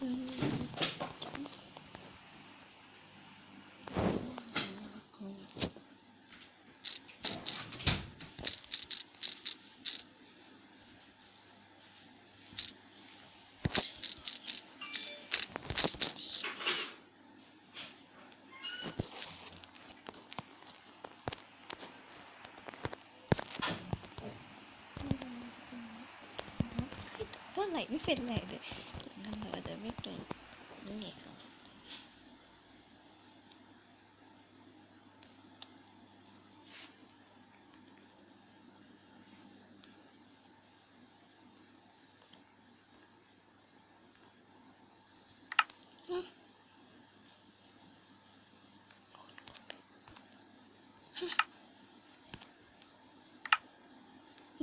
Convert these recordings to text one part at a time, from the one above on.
ก็ไหลไม่เป็นไรเลย นั่นเราจะไม่ตรงนี่เขา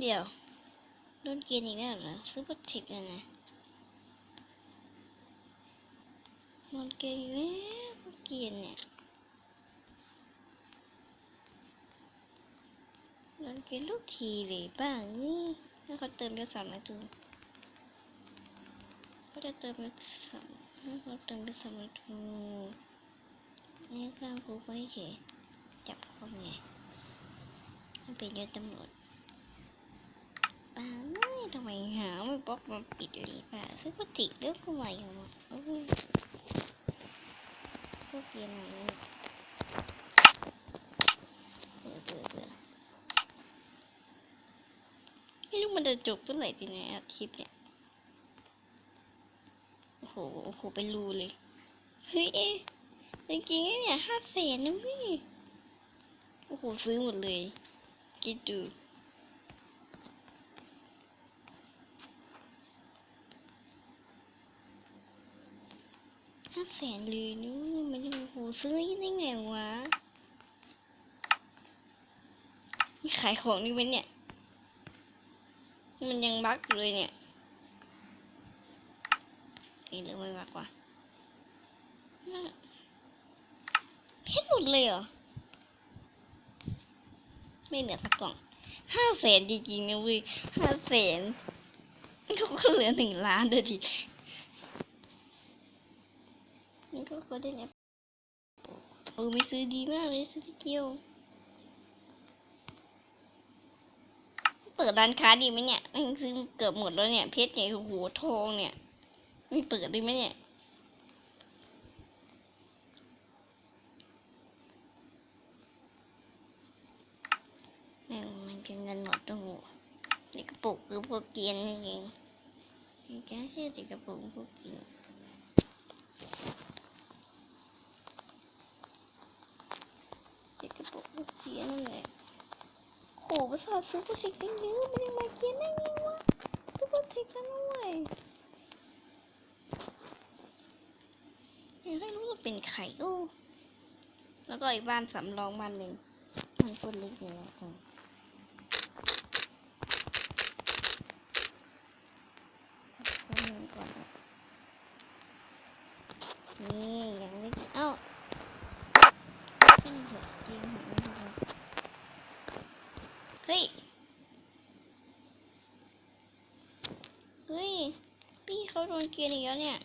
เดี๋ยวโดนเกณฑ์อีกแล้วเหรอซื้อบัตรทิกเลยนะ โดนเกณฑ์อีกแล้วเกณฑ์เนี่ยโดนเกณฑ์ทุกทีเลยบ้างนี่ถ้าเขาเติมเยอะสามร้อยตัวเขาจะเติมเยอะสามถ้าเขาเติมเยอะสามร้อยตัวนี่ข้างคุกไว้เฉยจับเขาไงให้เป็นยศตำรวจป้าเอ้ยทำไมหาไม่ป๊อกมาปิดเลยป้าซื้อพลาสติกเลือกก็ไหวออกมาโอ้ยพว กเกียร์ใหนเบื่อเบื่อเบื่อไม่รู้มันจะจบเมื่อไหร่ทีไหนอัดคลิปเนี่ย โอ้โห โอ้โหเป็นรูเลย เฮ้ยจริงๆเนี่ยห้าแสนนะพี่ โอ้โห ซื้อหมดเลย คิดดู แสนเลยนู้นมันจะโอ้โหซื้อได้ไงวะนี่ขายของนี่ไหมเนี่ย มันยังบั๊กอยู่เลยเนี่ยเอ้ยหรือไม่บั๊กวะน่าเพชรหมดเลยเหรอ ไม่เหลือสักกล่องห้าแสนจริงๆนะเว้ยห้าแสนเขาก็เหลือหนึ่งล้านเดียวดิ ก็ก็ได้เนี่ยเออไม่ซื้อดีมากเลยซื้อที่เดียว เปิดร้านค้าดีไหมเนี่ยไม่งซื้อเกือบหมดแล้วเนี่ย เพชรเนี่ยโอ้โหทองเนี่ย ไม่เปิดด้ไหมเนี่ยแม่งมันเป็นเงินหมดโอ้โหในกระปุกคือพวกเกียนนี่เองไม่กล้าเชื่อต่กระปุกพวกเกียน เด็กกระปุก ลูกเกียนั่นแหละโหภาษาซื้อโปรเทคกันเยอะมันยังมาเกียนได้ไงวะซื้อโปรเทคกันนะเว้ยอยากให้รู้ว่าเป็นไข่โอ้แล้วก็อีกบ้านสำรองบ้านหนึ่งมันคนเล็กอยู่แล้วจังแป๊บนึงก่อนนะนี่ยังไม่เอ้า ขึ้นเถอะจริงเหรอเฮ้ย เฮ้ย พี่เขาโดนเกียนอีกแล้วเนี่ย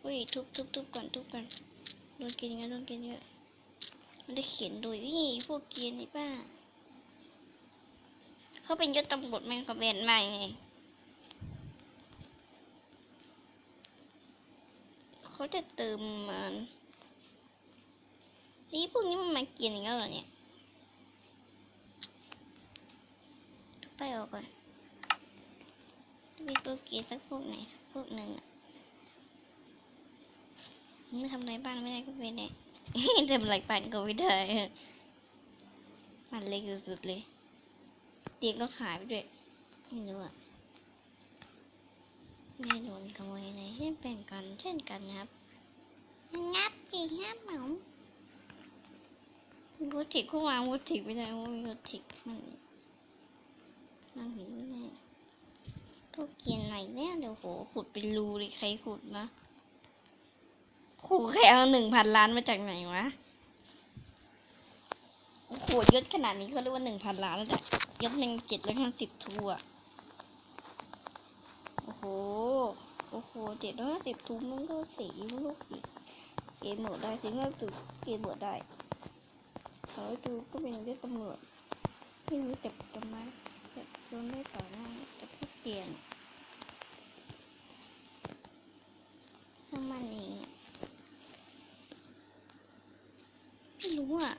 เฮ้ยทุบทุบทุบก่อนทุบก่อนโดนเกียนอีกแล้วโดนเกียนเยอะ มันได้เขียนโดยนี่พวกเกียนนี่ป้า เขาเป็นยศตำรวจแม่งเขาเป็นใหม่ไงเขาจะเติมมันนี่พวกนี้มันมาเกียนอย่างนี้เหรอเนี่ยไปออกก่อน มีตัวเกลียสักพวกไหนสักพวกหนึ่งอะไม่ทำไรบ้านไม่ได้ก็เป็นเนี่ยทำไรบ้านก็ไม่ได้ มันเล็กสุดๆเลย เตียงก็ขายไปด้วย ไม่รู้อะไม่โดนขโมยไหนเช่นแบ่งกันเช่นกันนะครับงับปีงับเหมาวูติกก็วางวูติกไม่ได้วูติกมัน มันหิน วกเกียนไหนเนี่ยเดี๋ยวโหขุดเป็นรูเลยใครขุดนะโหใครเอาหนึ่งพันล้านมาจากไหนวะโอ้โหยศขนาดนี้เขาเรียกว่าหนึ่งพันล้านแล้วจ้ะยศหนึ่งเจ็ดแล้วห้าสิบทัวโอ้โห โอ้โหเจ็ดร้อยห้าสิบทุกมันก็สีลูกสีเกมโหมดได้สิงแล้วตุกเกมโหมดได้ขอดูก็เป็นเรื่องตำรวจไม่รู้จับทำไมจับโดนได้ต่อหน้าแต่พวกเกลียน ช่างมันเองไม่รู้อะ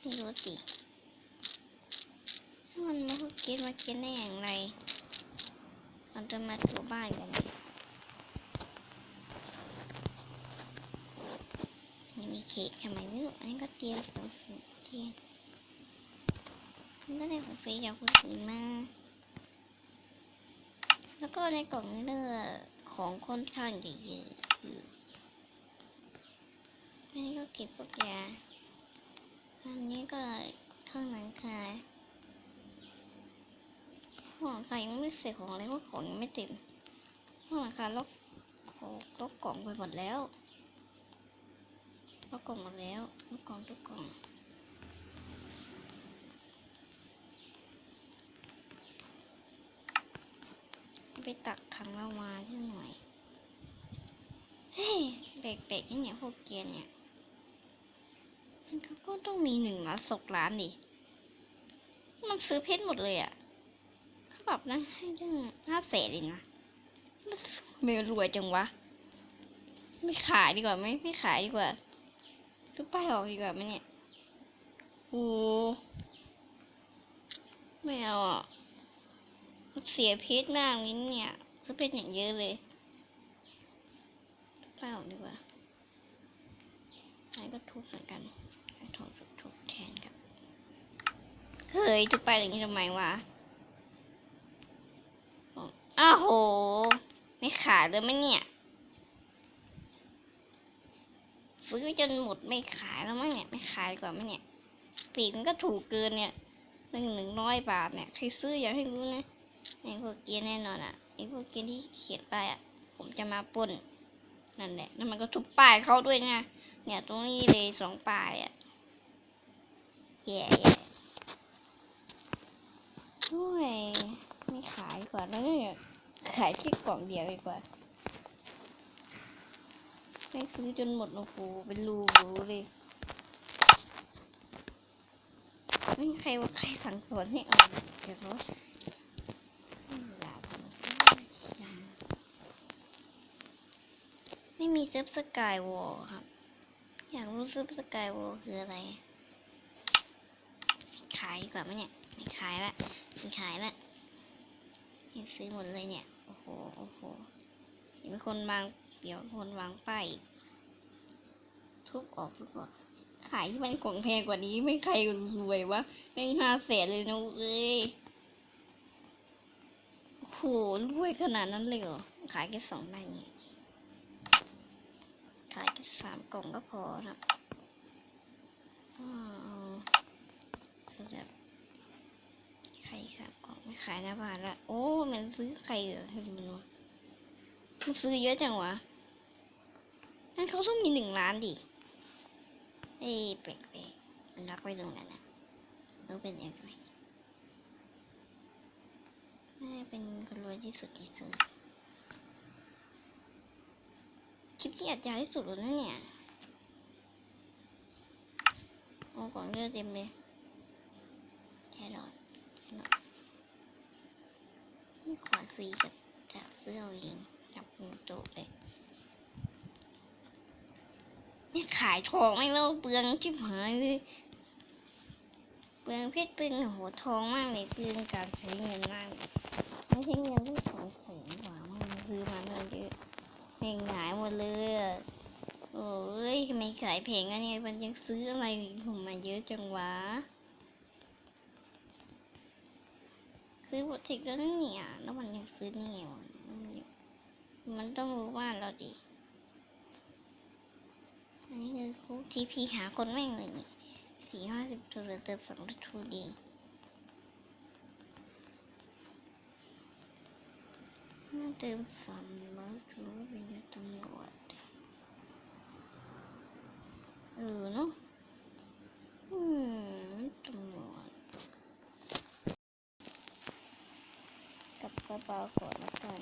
ไม่รู้สิถ้ามันมาพวกเกลียนมาเกลียนได้อย่างไรเราจะมาถูบ้านกันนี่มีเค้กทำไมไม่รู้อันนี้ก็เตียมสองสีเทียนมันก็ได้ของฟรีจากคุณสีมา แล้วก็ในกล่องนี้เลือของค่อนข้างเยอะๆคืออันนี้ก็เก็บพวกยา อันนี้ก็เครื่องหนังคายห้องหลังคายังไม่เสร็จของอะไรว่าของยังไม่เต็มห้องหลังคาล็อกของล็อกกล่องไปหมดแล้วล็อกกล่องหมดแล้วล็อกกล่องทุกกล่อง ตักถังเรามาที่หน่อย เฮ้ยแบกๆนี่เนี่ยพวกเกียร์เนี่ย มันก็ต้องมีหนึ่งล้านสองล้านดิ มันซื้อเพชรหมดเลยอะเขาปรับนะให้ตั้งห้าแสนเองนะไม่รวยจังวะ ไม่ขายดีกว่าไหมไม่ขายดีกว่าดูป้ายออกดีกว่าไหมเนี่ย โอ้ ไม่เอาอะ เสียพิษมากลิ้นเนี่ยจะเป็นอย่างเยอะเลยดูป้าออกดีกว่าไหนก็ทุบเหมือนกันทุบทุบแทนครับเฮ้ยดูป้ายอย่างนี้ทำไมวะอ้าวโห ไม่ขายเลยไหมเนี่ยซื้อจนหมดไม่ขายแล้วมั้งเนี่ย ไม่ขายดีกว่าไหมเนี่ยปีกมันก็ถูกเกินเนี่ยหนึ่งหนึ่งร้อยบาทเนี่ย ใครซื้ออยากให้รู้นะ ไอ้พวกเกียร์แน่นอนอะไอ้พวกเกียร์ที่เขียนป้ายอะ ผมจะมาปล้นนั่นแหละแล้วมันก็ทุบป้ายเขาด้วยนะเนี่ยตรงนี้เลยสองป้ายอะแย่แย่โอ้ยไม่ขายกว่าแล้วเนี่ยขายแค่กล่องเดียวดีกว่าไม่ซื้อจนหมดโอ้โหเป็นรูรูเลยไม่มีใครว่าใครสั่งสอนให้เอาเดี๋ยวเขาไม่มีเวลาทำยังไมีเซิร์ฟสกายวอลครับ อยากรู้เซิร์ฟสกายวอลคืออะไร ขายดีกว่าไหมเนี่ยไม่ขายละไม่ขายละนี่ซื้อหมดเลยเนี่ย โอ้โห โอ้โหเดี๋ยวมีคนวางเดี๋ยวคนวางป้ายทุบออกทุบออกขายที่มันของแพงกว่านี้ไม่ใครรวยวะแม่งห้าแสนเลยนะเอ้ยโอ้โหรวยขนาดนั้นเลยเหรอ ขายแค่สองใบนี่ย สามกล่องก็พอครับก็เอาสำหรับไข่สามกล่องไม่ขายหน้าบ้านละโอ้มันซื้อไข่เหรอให้ดูเนาะมันซื้อเยอะจังวะนั่นเขาต้องมีหนึ่งล้านดิเอ้ยแปลกๆมันรักไปตรงนั้นนะต้องเป็นยังไงน่าเป็นคนรวยที่สุดที่สุด คลิปที่อัดยาวที่สุดเลยนะเนี่ยโอ้ก่องเลือดเต็มเลยแครอทนี่ขวานฟรีกับจากซื้อเองจับมือโตเลยไม่ขายทองไม่เล่าเปลืองชิบหายเลยเปลืองเพชรเปลืองโหทองมากเลยเปลืองการใช้เงินมากไม่ใช่เงินที่สองแสนกว่ามันซื้อมาเงินเยอะ แม่งหายหมดเลยโอ้ยทำไมขายแพลงอันนี้มันยังซื้ออะไรของมาเยอะจังวะ ซื้อบททิกแล้วนั่เนี่ยแล้วมันยังซื้อนี่ไงวะมันยังมันต้องรู้ว่าเราดิอันนี้คือคุกทีพีหาคนแม่งเลยนี่สี่ห้าสิบตัวเติมสองทูดีน่า เติมสามร้อยทูเป็นยศตำรวจเออเนาะอืมตำรวจกับสบปาก่อนละกัน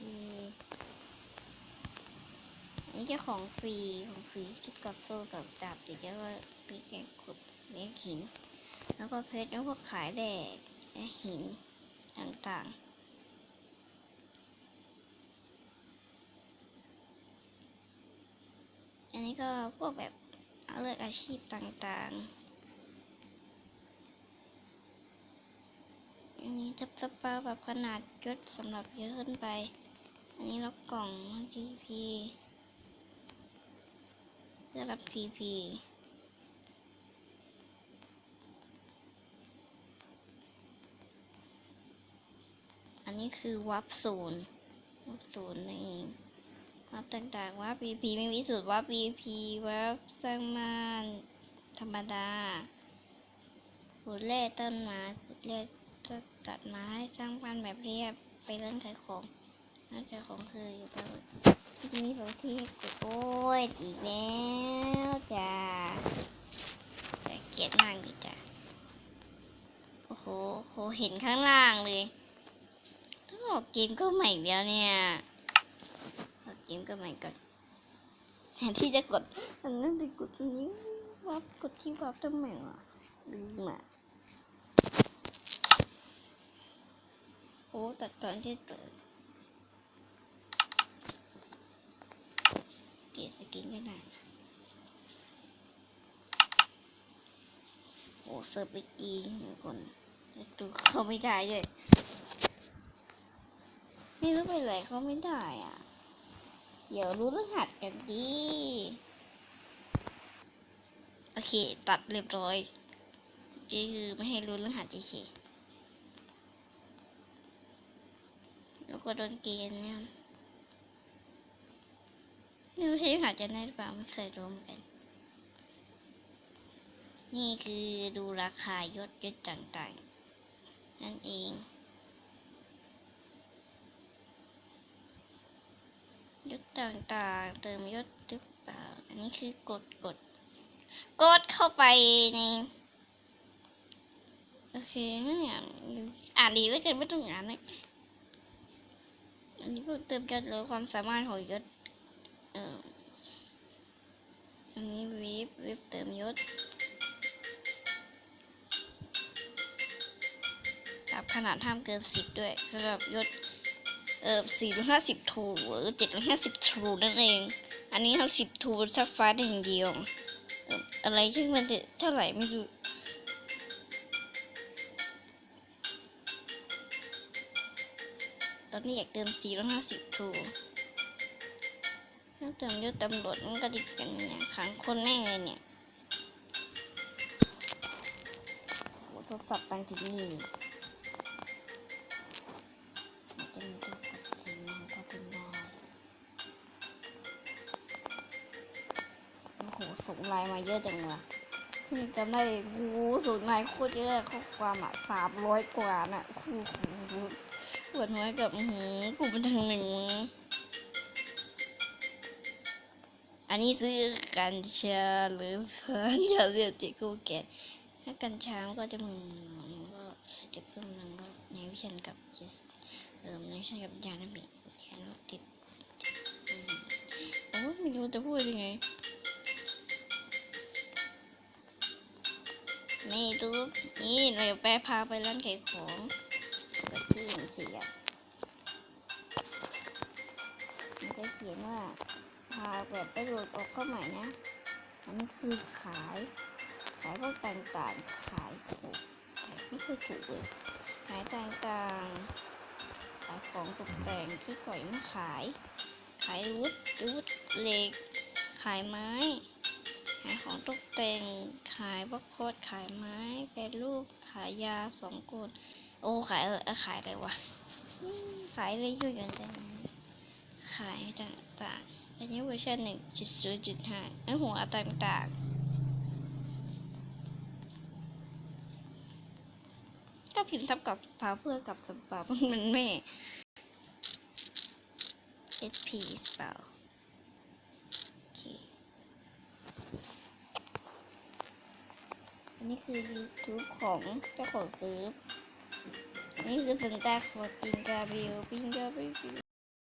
อืมอันนี้ก็ของฟรีของฟรีชุดกับโซ่กับดาบสีแล้วก็ปีแกงขุดเลี้ยงหิน แล้วก็เพชรแล้วก็ขายแดกและหินต่างๆอันนี้ก็พวกแบบเลือกอาชีพต่างๆ อันนี้จับสปาแบบขนาดยศสำหรับเยอะขึ้นไป อันนี้ล็อกกล่อง TP จะรับ TP นนี้คือวับศูนย์วับศูนย์นั่นเองวับต่างๆวับ VP ไม่มีสูตรวับ VP วับสร้างมานธรรมดาขุดแร่ต้นไม้ขุดแร่ตัดไม้สร้างบ้านแบบเรียบไปเล่นขายของร้านขายของคืออยู่ตรงที่มีสองที่กดโอ้ยอีกแล้วจ้าแต่เกลียดมากเลยจ้าโอ้โหโหเห็นข้างล่างเลย ออกเกมก็ใหม่อีกแล้วเนี่ยออกเกมก็ใหม่ก่อนแทนที่จะกดอันนั้นไปกดอันนี้วับกดที่วับทำไมวะลืมอะโอ้ตัดตอนที่เปิดเกียดสกินก็ได้นโอ้เซิร์ฟไปกีหนึ่งคนแต่ดูเขาไม่ได้เลย ไม่รู้ไปไหนเขาไม่ได้อะ เดี๋ยวรู้รหัสกันดี โอเค ตัดเรียบร้อยจีคือไม่ให้รู้รหัสจีเคแล้วก็โดนเกณฑ์เนี่ยไม่รู้ใช้รหัสจะได้หรือเปล่าไม่เคยรู้เหมือนกัน นี่คือดูราคายศยศต่างๆ นั่นเอง ยศต่างๆ เติมยศหรือเปล่า อันนี้คือกดกด กดเข้าไปในโอเคไม่อ่านอ่านดีแล้วกันไม่ต้องอ่านเลยอันนี้เพิ่มเติมยศหรือความสามารถของยศเอออันนี้วิบวิบเติมยศปรับขนาดห้ามเกินสิบด้วยสำหรับยศ เออสี่ร้อยห้าสิบทูหรือเจ็ดร้อยห้าสิบทูนั่นเอง อันนี้ทั้งสิบทูชักฟ้าได้อย่างเดียวอะไรที่มันจะเท่าไหร่ไม่รู้ตอนนี้อยากเติมสี่ร้อยห้าสิบทูถ้าเติมยศตำรวจมันก็ติดกันเนี่ยขังคนแม่งเลยเนี่ยโทรศัพท์ตังที่นี่ ส่งไลน์มาเยอะจังวะเพิ่จำได้โอ้โหส่งไลน์โคตรเยอะข้อความอะสามร้อยกว่าน่ะโอ้โหปวดหัวกับหืกลุ่มบันทิงหนึ่งอันนี้ซื้อกัญชาหรือสารยาเสพติดกูแกะถ้ากัญชาก็จะมึนก็เก็บเพิ่มนึงก็ในวิชันกับเจสเออไม่ใช่กับยานามิแค่นั้นติดอืมโอ้ไม่รู้จะพูดยังไง ไม่รู้นี่เราแปะพาไปร้านขายของก็ที่หนึ่งสี่อะมันจะเขียนว่าพาแบบไปโหลดออกเข้าใหม่นะอันนี้คือขาย ขายพวกต่างๆ ขายถูกขายไม่เคยถูกเลยขายต่างๆขายของตกแต่งที่ก่อยมาขาย ขายวุฒวุฒเหล็ก ขายไม้ ขายของตกแต่ง ขายบล็อกโคดขายไม้แปรรูป ขายยาสองกดโอ้ขายอะไรอ่อขายอะไรวะ ขายอะไรอยู่อย่างไรขายต่างๆ อันนี้เวอร์ชันหนึ่งจุดศูนย์จุดห้าอันหัวต่างๆ ก็พิมพ์ทับกับพาเพื่อกับสับปะมันไม่ SP เปล่า อันนี้คือ YouTube ของเจ้าของซื้อ นี่คือสัญญาของปิงกาบิวปิงกาบิว